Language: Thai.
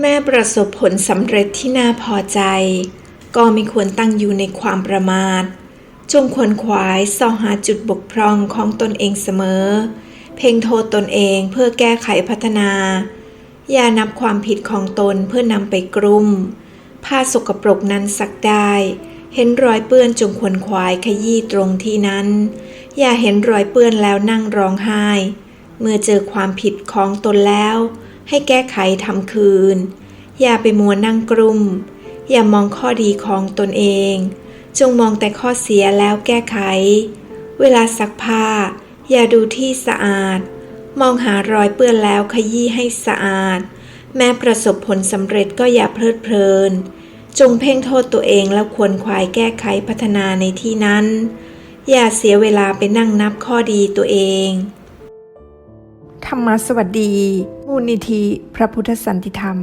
แม่ประสบผลสำเร็จที่น่าพอใจ ก็ไม่ควรตั้งอยู่ในความประมาท จงขวนขวายส่องหาจุดบกพร่องของตนเองเสมอ เพ่งโทษตนเองเพื่อแก้ไขพัฒนา อย่านับความผิดของตนเพื่อนำไปกลุ่ม ผ้าสกปรกนั้นซักได้ เห็นรอยเปื้อนจงขวนขวายขยี้ตรงที่นั้น อย่าเห็นรอยเปื้อนแล้วนั่งร้องไห้ เมื่อเจอความผิดของตนแล้ว ให้แก้ไขทำคืน อย่าไปมัวนั่งกลุ่ม อย่ามองข้อดีของตนเอง จงมองแต่ข้อเสียแล้วแก้ไข เวลาซักผ้า อย่าดูที่สะอาด มองหารอยเปื้อนแล้วขยี้ให้สะอาด แม้ประสบผลสำเร็จก็อย่าเพลิดเพลิน จงเพ่งโทษตัวเองแล้วควรควายแก้ไขพัฒนาในที่นั้น อย่าเสียเวลาไปนั่งนับข้อดีตัวเอง ธรรมสวัสดี มูลนิธิ พระพุทธสันติธรรม